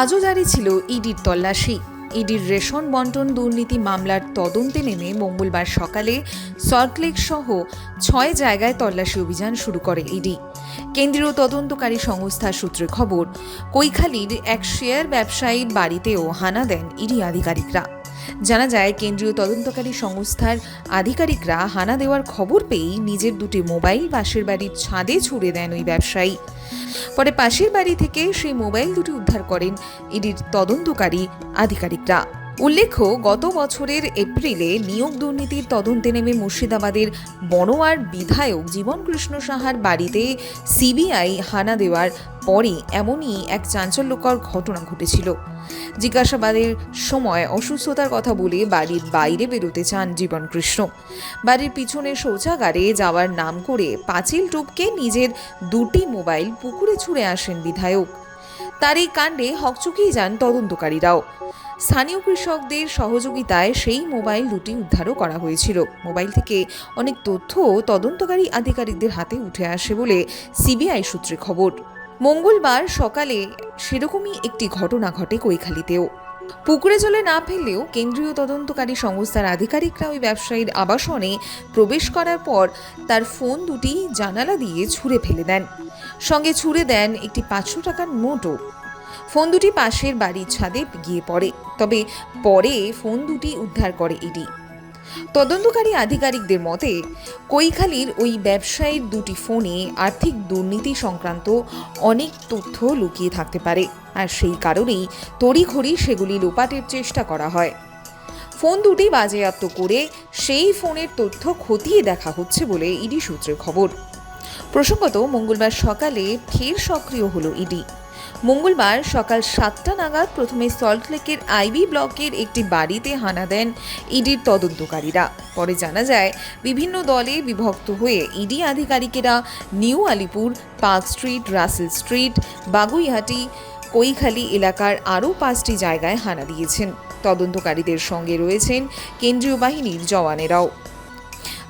আজও জারি ছিল ইডির তল্লাশি। ইডির রেশন বন্টন দুর্নীতি মামলার তদন্তে নেমে মঙ্গলবার সকালে সল্টলেক সহ ছয় জায়গায় তল্লাশি অভিযান শুরু করে ইডি। কেন্দ্রীয় তদন্তকারী সংস্থার সূত্রে খবর, কৈখালির এক শেয়ার ব্যবসায়ীর বাড়িতেও হানা দেন ইডি আধিকারিকরা। জানা যায়, কেন্দ্রীয় তদন্তকারী সংস্থার আধিকারিকরা হানা দেওয়ার খবর পেয়েই নিজের দুটি মোবাইল পাশের বাড়ির ছাদে ছুড়ে দেন ওই ব্যবসায়ী। পরে পাশের বাড়ি থেকে সেই মোবাইল দুটি উদ্ধার করেন ইডির তদন্তকারী আধিকারিকরা। উল্লেখ্য, গত বছরের এপ্রিলে নিয়োগ দুর্নীতির তদন্তে নেমে মুর্শিদাবাদের বনোয়ার বিধায়ক জীবনকৃষ্ণ সাহার বাড়িতে সিবিআই হানা দেওয়ার পরে এমনই এক চাঞ্চল্যকর ঘটনা ঘটেছিল। জিজ্ঞাসাবাদের সময় অসুস্থতার কথা বলে বাড়ির বাইরে বেরোতে চান জীবন কৃষ্ণ বাড়ির পিছনে শৌচাগারে যাওয়ার নাম করে পাঁচিল টুপকে নিজের দুটি মোবাইল পুকুরে ছুঁড়ে আসেন বিধায়ক। তার এই কাণ্ডে হকচকিয়ে যান তদন্তকারীরাও। স্থানীয় কৃষকদের সহযোগিতায় সেই মোবাইল দুটি উদ্ধারও করা হয়েছিল। মোবাইল থেকে অনেক তথ্য তদন্তকারী আধিকারিকদের হাতে উঠে আসে বলে সিবিআই সূত্রে খবর। মঙ্গলবার সকালে সেরকমই একটি ঘটনা ঘটে কৈখালিতেও। পুকুরে জলে না ফেললেও কেন্দ্রীয় তদন্তকারী সংস্থার আধিকারিকরা ওই ব্যবসায়ীর আবাসনে প্রবেশ করার পর তার ফোন দুটি জানালা দিয়ে ছুঁড়ে ফেলে দেন। সঙ্গে ছুঁড়ে দেন একটি পাঁচশো টাকার নোটও। ফোন দুটি পাশের বাড়ির ছাদে গিয়ে পড়ে। তবে পরে ফোন দুটি উদ্ধার করে ইডি। তদন্তকারী আধিকারিকদের মতে, কৈখালির ওই ব্যবসায়ীর দুটি ফোনে আর্থিক দুর্নীতি সংক্রান্ত অনেক তথ্য লুকিয়ে থাকতে পারে, আর সেই কারণেই তড়িঘড়ি সেগুলি লোপাটের চেষ্টা করা হয়। ফোন দুটি বাজেয়াপ্ত করে সেই ফোনের তথ্য খতিয়ে দেখা হচ্ছে বলে ইডি সূত্রে খবর। প্রসঙ্গত, মঙ্গলবার সকালে ফের সক্রিয় হলো ইডি। মঙ্গলবার সকাল সাতটা নাগাদ প্রথমে সল্টলেকের আইবি ব্লকের একটি বাড়িতে হানা দেন ইডির তদন্তকারীরা। পরে জানা যায়, বিভিন্ন দলে বিভক্ত হয়ে ED আধিকারিকেরা new Alipore, park street, Russell street, Baguiati, Kaikhali এলাকার আরও পাঁচটি জায়গায় হানা দিয়েছেন। তদন্তকারীদের সঙ্গে রয়েছেন কেন্দ্রীয় বাহিনীর জওয়ানেরাও।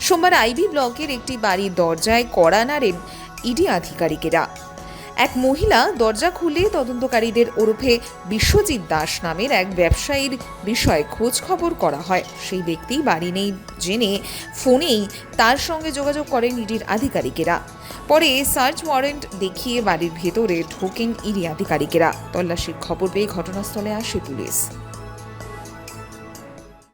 সোমবার আইবি ব্লকের একটি বাড়ির দরজায় কড়া নাড়েন ইডি আধিকারিকেরা। এক মহিলা দরজা খুলে তদন্তকারীদের ওরফে বিশ্বজিৎ দাস নামের এক ব্যবসায়ীর বিষয়ে খোঁজ খবর করা হয়। সেই ব্যক্তি বাড়ি নেই জেনে ফোনেই তার সঙ্গে যোগাযোগ করেন ইডির আধিকারিকেরা। পরে সার্চ ওয়ারেন্ট দেখিয়ে বাড়ির ভেতরে ঢোকেন ইডি আধিকারিকেরা। তল্লাশির খবর পেয়ে ঘটনাস্থলে আসে পুলিশ।